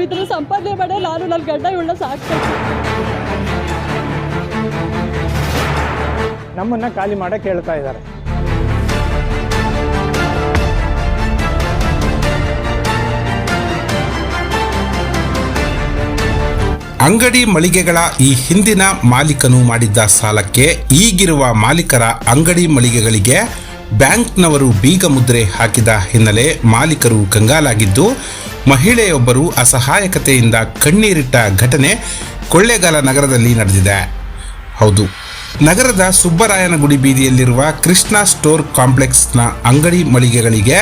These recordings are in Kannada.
ನಾವು ಇದ್ರ ಸಂಪಾದನೆ ಮಾಡಿ ನಾನು ನನ್ನ ಗಡ್ಡ ಇವಳನ್ನ ಸಾಕ್ಬೇಕು ನಮ್ಮನ್ನ ಖಾಲಿ ಮಾಡಕ್ಕೆ ಹೇಳ್ತಾ ಇದ್ದಾರೆ. ಅಂಗಡಿ ಮಳಿಗೆಗಳ ಈ ಹಿಂದಿನ ಮಾಲೀಕನು ಮಾಡಿದ್ದ ಸಾಲಕ್ಕೆ ಈಗಿರುವ ಮಾಲೀಕರ ಅಂಗಡಿ ಮಳಿಗೆಗಳಿಗೆ ಬ್ಯಾಂಕ್ನವರು ಬೀಗ ಮುದ್ರೆ ಹಾಕಿದ ಹಿನ್ನೆಲೆ ಮಾಲೀಕರು ಕಂಗಾಲಾಗಿದ್ದು ಮಹಿಳೆಯೊಬ್ಬರು ಅಸಹಾಯಕತೆಯಿಂದ ಕಣ್ಣೀರಿಟ್ಟ ಘಟನೆ ಕೊಳ್ಳೇಗಾಲ ನಗರದಲ್ಲಿ ನಡೆದಿದೆ. ಹೌದು, ನಗರದ ಸುಬ್ಬರಾಯನಗುಡಿ ಬೀದಿಯಲ್ಲಿರುವ ಕೃಷ್ಣ ಸ್ಟೋರ್ ಕಾಂಪ್ಲೆಕ್ಸ್ನ ಅಂಗಡಿ ಮಳಿಗೆಗಳಿಗೆ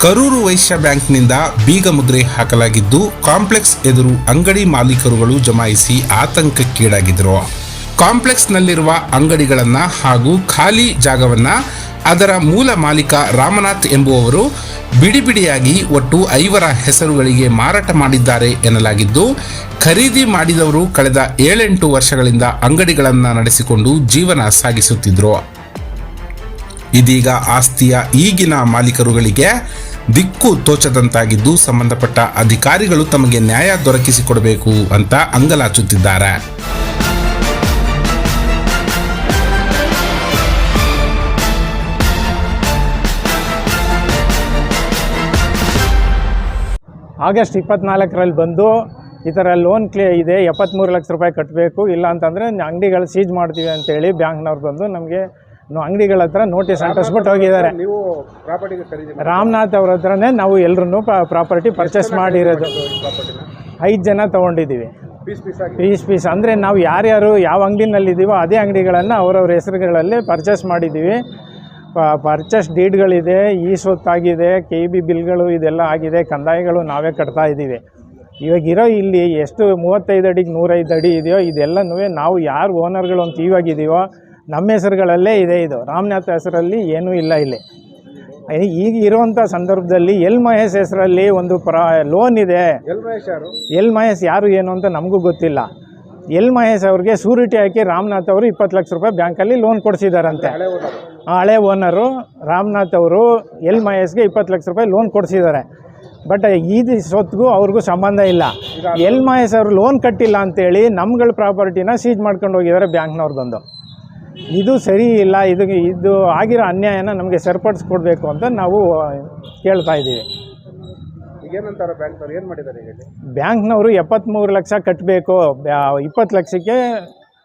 ಕರೂರು ವೈಶ್ಯ ಬ್ಯಾಂಕ್ನಿಂದ ಬೀಗ ಮುದ್ರೆ ಹಾಕಲಾಗಿದ್ದು, ಕಾಂಪ್ಲೆಕ್ಸ್ ಎದುರು ಅಂಗಡಿ ಮಾಲೀಕರುಗಳು ಜಮಾಯಿಸಿ ಆತಂಕಕ್ಕೀಡಾಗಿದ್ದರು. ಕಾಂಪ್ಲೆಕ್ಸ್ನಲ್ಲಿರುವ ಅಂಗಡಿಗಳನ್ನು ಹಾಗೂ ಖಾಲಿ ಜಾಗವನ್ನು ಅದರ ಮೂಲ ಮಾಲೀಕ ರಾಮನಾಥ್ ಎಂಬುವವರು ಬಿಡಿ ಬಿಡಿಯಾಗಿ ಒಟ್ಟು ಐವರ ಹೆಸರುಗಳಿಗೆ ಮಾರಾಟ ಮಾಡಿದ್ದಾರೆ ಎನ್ನಲಾಗಿದ್ದು, ಖರೀದಿ ಮಾಡಿದವರು ಕಳೆದ ಏಳೆಂಟು ವರ್ಷಗಳಿಂದ ಅಂಗಡಿಗಳನ್ನು ನಡೆಸಿಕೊಂಡು ಜೀವನ ಸಾಗಿಸುತ್ತಿದ್ದರು ಇದೀಗ ಆಸ್ತಿಯ ಈಗಿನ ಮಾಲೀಕರುಗಳಿಗೆ ದಿಕ್ಕು ತೋಚದಂತಾಗಿದ್ದು, ಸಂಬಂಧಪಟ್ಟ ಅಧಿಕಾರಿಗಳು ತಮಗೆ ನ್ಯಾಯ ದೊರಕಿಸಿಕೊಡಬೇಕು ಅಂತ ಅಂಗಲಾಚುತ್ತಿದ್ದಾರೆ. ಆಗಸ್ಟ್ ಇಪ್ಪತ್ನಾಲ್ಕರಲ್ಲಿ ಬಂದು ಈ ಥರ ಲೋನ್ ಕ್ಲೇ ಇದೆ ಎಪ್ಪತ್ತ್ಮೂರು ಲಕ್ಷ ರೂಪಾಯಿ ಕಟ್ಟಬೇಕು ಇಲ್ಲ ಅಂತಂದರೆ ಅಂಗಡಿಗಳು ಸೀಜ್ ಮಾಡ್ತೀವಿ ಅಂತೇಳಿ ಬ್ಯಾಂಕ್ನವ್ರು ಬಂದು ನಮಗೆ ಅಂಗಡಿಗಳ ಹತ್ರ ನೋಟಿಸ್ ಅಂಟಿಸ್ಬಿಟ್ಟು ಹೋಗಿದ್ದಾರೆ. ನೀವು ಪ್ರಾಪರ್ಟಿಗೆ ಖರೀದಿ ರಾಮನಾಥ್ ಅವ್ರ ಹತ್ರನೇ ನಾವು ಎಲ್ಲರೂ ಪ್ರಾಪರ್ಟಿ ಪರ್ಚೇಸ್ ಮಾಡಿರೋದು. ಐದು ಜನ ತೊಗೊಂಡಿದ್ದೀವಿ. ಪೀಸ್ ಪೀಸ್ ಆಗಿ. ಪೀಸ್ ಪೀಸ್ ಅಂದರೆ ನಾವು ಯಾರ್ಯಾರು ಯಾವ ಅಂಗಡಿನಲ್ಲಿದ್ದೀವೋ ಅದೇ ಅಂಗಡಿಗಳನ್ನು ಅವರವ್ರ ಹೆಸರುಗಳಲ್ಲಿ ಪರ್ಚೇಸ್ ಮಾಡಿದ್ದೀವಿ. ಪರ್ಚೇಸ್ ಡೀಡ್ಗಳಿದೆ ಈ ಸ್ವತ್ತಾಗಿದೆ ಕೆ ಬಿ ಬಿಲ್ಗಳು ಇದೆಲ್ಲ ಆಗಿದೆ ಕಂದಾಯಗಳು ನಾವೇ ಕಟ್ತಾ ಇದ್ದೀವಿ. ಇವಾಗಿರೋ ಇಲ್ಲಿ ಎಷ್ಟು ಮೂವತ್ತೈದು ಅಡಿಗೆ ನೂರೈದು ಅಡಿ ಇದೆಯೋ ಇದೆಲ್ಲನೂ ನಾವು ಯಾರು ಓನರ್ಗಳು ಅಂತ ಇವಾಗಿದ್ದೀವೋ ನಮ್ಮ ಹೆಸರುಗಳಲ್ಲೇ ಇದೆ ಇದು. ರಾಮನಾಥ್ ಹೆಸರಲ್ಲಿ ಏನೂ ಇಲ್ಲ ಇಲ್ಲಿ. ಈಗ ಇರುವಂತ ಸಂದರ್ಭದಲ್ಲಿ ಎಲ್ ಮಹೇಶ್ ಹೆಸರಲ್ಲಿ ಒಂದು ಪ್ರ ಲೋನ್ ಇದೆ. ಎಲ್ ಮಹೇಶ್ ಯಾರು? ಎಲ್ ಮಹೇಶ್ ಯಾರು ಏನು ಅಂತ ನಮಗೂ ಗೊತ್ತಿಲ್ಲ. ಎಲ್ ಮಹೇಶ್ ಅವ್ರಿಗೆ ಸೂರಿಟಿ ಹಾಕಿ ರಾಮನಾಥ್ ಅವರು ಇಪ್ಪತ್ತು ಲಕ್ಷ ರೂಪಾಯಿ ಬ್ಯಾಂಕಲ್ಲಿ ಲೋನ್ ಕೊಡಿಸಿದಾರಂತೆ. ಹಳೆ ಓನರ್ ಆ ಹಳೆ ಓನರು ರಾಮನಾಥ್ ಅವರು ಎಲ್ ಮಹೇಶ್ಗೆ ಇಪ್ಪತ್ತು ಲಕ್ಷ ರೂಪಾಯಿ ಲೋನ್ ಕೊಡಿಸಿದ್ದಾರೆ. ಬಟ್ ಈ ಸೊತ್ತಿಗೂ ಅವ್ರಿಗೂ ಸಂಬಂಧ ಇಲ್ಲ. ಎಲ್ ಮಹೇಶ್ ಅವರು ಲೋನ್ ಕಟ್ಟಿಲ್ಲ ಅಂತೇಳಿ ನಮ್ಗಳ ಪ್ರಾಪರ್ಟಿನ ಸೀಜ್ ಮಾಡ್ಕೊಂಡು ಹೋಗಿದ್ದಾರೆ ಬ್ಯಾಂಕ್ನವ್ರು ಬಂದು. ಇದು ಸರಿ ಇಲ್ಲ ಇದು ಇದು ಆಗಿರೋ ಅನ್ಯಾಯನ ನಮಗೆ ಸರಿಪಡಿಸ್ಕೊಡ್ಬೇಕು ಅಂತ ನಾವು ಕೇಳ್ತಾ ಇದ್ದೀವಿ. ಏನು ಮಾಡಿದ್ದಾರೆ? ಬ್ಯಾಂಕ್ನವರು ಎಪ್ಪತ್ತ್ಮೂರು ಲಕ್ಷ ಕಟ್ಟಬೇಕು ಇಪ್ಪತ್ತು ಲಕ್ಷಕ್ಕೆ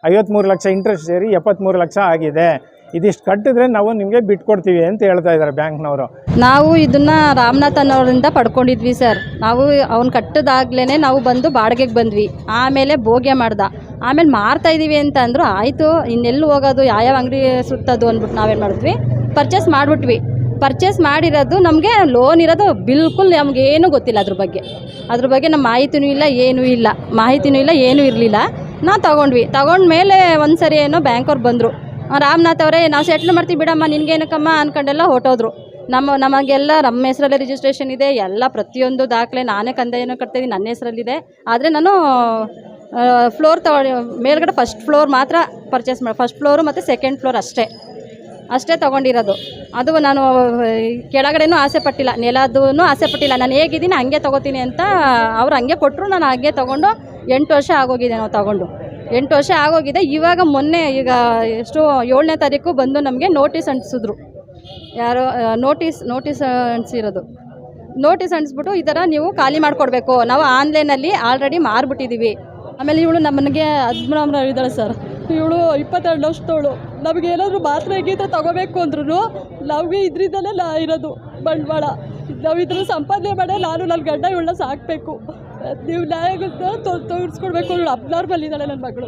ಐವತ್ತ್ಮೂರು ಲಕ್ಷ ಇಂಟ್ರೆಸ್ಟ್ ಸೇರಿ ಎಪ್ಪತ್ತ್ಮೂರು ಲಕ್ಷ ಆಗಿದೆ. ಇದಿಷ್ಟು ಕಟ್ಟಿದ್ರೆ ನಾವು ನಿಮಗೆ ಬಿಟ್ಕೊಡ್ತೀವಿ ಅಂತ ಹೇಳ್ತಾ ಇದ್ದಾರೆ ಬ್ಯಾಂಕ್ನವರು. ನಾವು ಇದನ್ನ ರಾಮನಾಥನವರಿಂದ ಪಡ್ಕೊಂಡಿದ್ವಿ ಸರ್. ನಾವು ಅವ್ನು ಕಟ್ಟದಾಗ್ಲೇ ನಾವು ಬಂದು ಬಾಡಿಗೆಗೆ ಬಂದ್ವಿ. ಆಮೇಲೆ ಭೋಗ್ಯ ಮಾಡ್ದ. ಆಮೇಲೆ ಮಾರ್ತಾ ಇದೀವಿ ಅಂತ ಅಂದರು ಆಯಿತು ಇನ್ನೆಲ್ಲಿ ಹೋಗೋದು ಯಾವ್ಯಾವ ಅಂಗಡಿ ಸುತ್ತದು ಅಂದ್ಬಿಟ್ಟು ನಾವೇನು ಮಾಡಿದ್ವಿ? ಪರ್ಚೇಸ್ ಮಾಡಿಬಿಟ್ವಿ. ಪರ್ಚೇಸ್ ಮಾಡಿರೋದು ನಮಗೆ ಲೋನ್ ಇರೋದು ಬಿಲ್ಕುಲ್ ನಮಗೇನು ಗೊತ್ತಿಲ್ಲ ಅದ್ರ ಬಗ್ಗೆ. ಅದ್ರ ಬಗ್ಗೆ ನಮ್ಮ ಮಾಹಿತಿನೂ ಇಲ್ಲ, ಏನೂ ಇಲ್ಲ. ಮಾಹಿತಿನೂ ಇಲ್ಲ, ಏನೂ ಇರಲಿಲ್ಲ. ನಾವು ತಗೊಂಡ್ವಿ. ತಗೊಂಡ್ಮೇಲೆ ಒಂದು ಸರಿ ಏನೋ ಬ್ಯಾಂಕವ್ರು ಬಂದರು. ರಾಮನಾಥ್ ಅವರೇ, ನಾವು ಸೆಟ್ಲ್ ಮಾಡ್ತೀವಿ ಬಿಡಮ್ಮ ನಿನ್ಗೇನಕ್ಕಮ್ಮ ಅನ್ಕೊಂಡೆಲ್ಲ ಹೊಟ್ಟೋದ್ರು ನಮ್ಮ, ನಮಗೆಲ್ಲ ನಮ್ಮ ಹೆಸರಲ್ಲೇ ರಿಜಿಸ್ಟ್ರೇಷನ್ ಇದೆ, ಎಲ್ಲ ಪ್ರತಿಯೊಂದು ದಾಖಲೆ ನಾನೇ ಕಂದಾಯನೂ ಕಟ್ತೀನಿ ನನ್ನ ಹೆಸರಲ್ಲಿದೆ. ಆದರೆ ನಾನು ಫ್ಲೋರ್ ತಗೊಳ್ಳಿ, ಮೇಲ್ಗಡೆ ಫಸ್ಟ್ ಫ್ಲೋರ್ ಮಾತ್ರ ಪರ್ಚೇಸ್ ಮಾಡಿ ಫಸ್ಟ್ ಫ್ಲೋರು ಮತ್ತು ಸೆಕೆಂಡ್ ಫ್ಲೋರ್ ಅಷ್ಟೇ. ಅಷ್ಟೇ ತೊಗೊಂಡಿರೋದು. ಅದು ನಾನು, ಕೆಳಗಡೆನೂ ಆಸೆ ಪಟ್ಟಿಲ್ಲ ನೆಲದೂ ಆಸೆ ಪಟ್ಟಿಲ್ಲ. ನಾನು ಹೇಗಿದ್ದೀನಿ ಹಂಗೆ ತೊಗೋತೀನಿ ಅಂತ ಅವ್ರು ಹಂಗೆ ಕೊಟ್ಟರು ನಾನು ಹಾಗೆ ತೊಗೊಂಡು ಎಂಟು ವರ್ಷ ಆಗೋಗಿದೆ ನಾವು ತೊಗೊಂಡು. ಎಂಟು ವರ್ಷ ಆಗೋಗಿದೆ. ಇವಾಗ ಮೊನ್ನೆ ಈಗ ಎಷ್ಟು ಏಳನೇ ತಾರೀಕು ಬಂದು ನಮಗೆ ನೋಟಿಸ್ ಅಂಟಿಸಿದ್ರು. ಯಾರೋ ನೋಟಿಸ್ ನೋಟಿಸ್ ಅಂಟಿಸಿರೋದು. ನೋಟಿಸ್ ಅಂಟಿಸ್ಬಿಟ್ಟು ಈ ಥರ ನೀವು ಖಾಲಿ ಮಾಡಿಕೊಡ್ಬೇಕು. ನಾವು ಆನ್ಲೈನಲ್ಲಿ ಆಲ್ರೆಡಿ ಮಾರಿಬಿಟ್ಟಿದ್ದೀವಿ. ಆಮೇಲೆ ಇವಳು ನಮ್ಮನಿಗೆ ಹದಿಮೂರು ಇದ್ದಾಳೆ ಸರ್. ಇವಳು ಇಪ್ಪತ್ತೆರಡು ವರ್ಷದವಳು. ನಮಗೆ ಏನಾದರೂ ಮಾತ್ರ ಹೇಗಿದ್ರೆ ತಗೋಬೇಕು ಅಂದ್ರೂ ನಮಗೆ ಇದ್ರಿಂದಲೇ ಇರೋದು ಬಂಡವಾಳ. ನಾವು ಇದ್ರ ಸಂಪಾದನೆ ಮಾಡೇ ನಾನು ನನ್ನ ಗಂಡ ಇವಳನ್ನ ಸಾಕಬೇಕು. ನೀವು ನ್ಯಾಯಗಳನ್ನ ತೋರಿಸ್ಕೊಡ್ಬೇಕು. ಇವಳು ಅಬ್ನಾರ್ಮಲ್ ಇದ್ದಾಳೆ ನನ್ನ ಮಗಳು.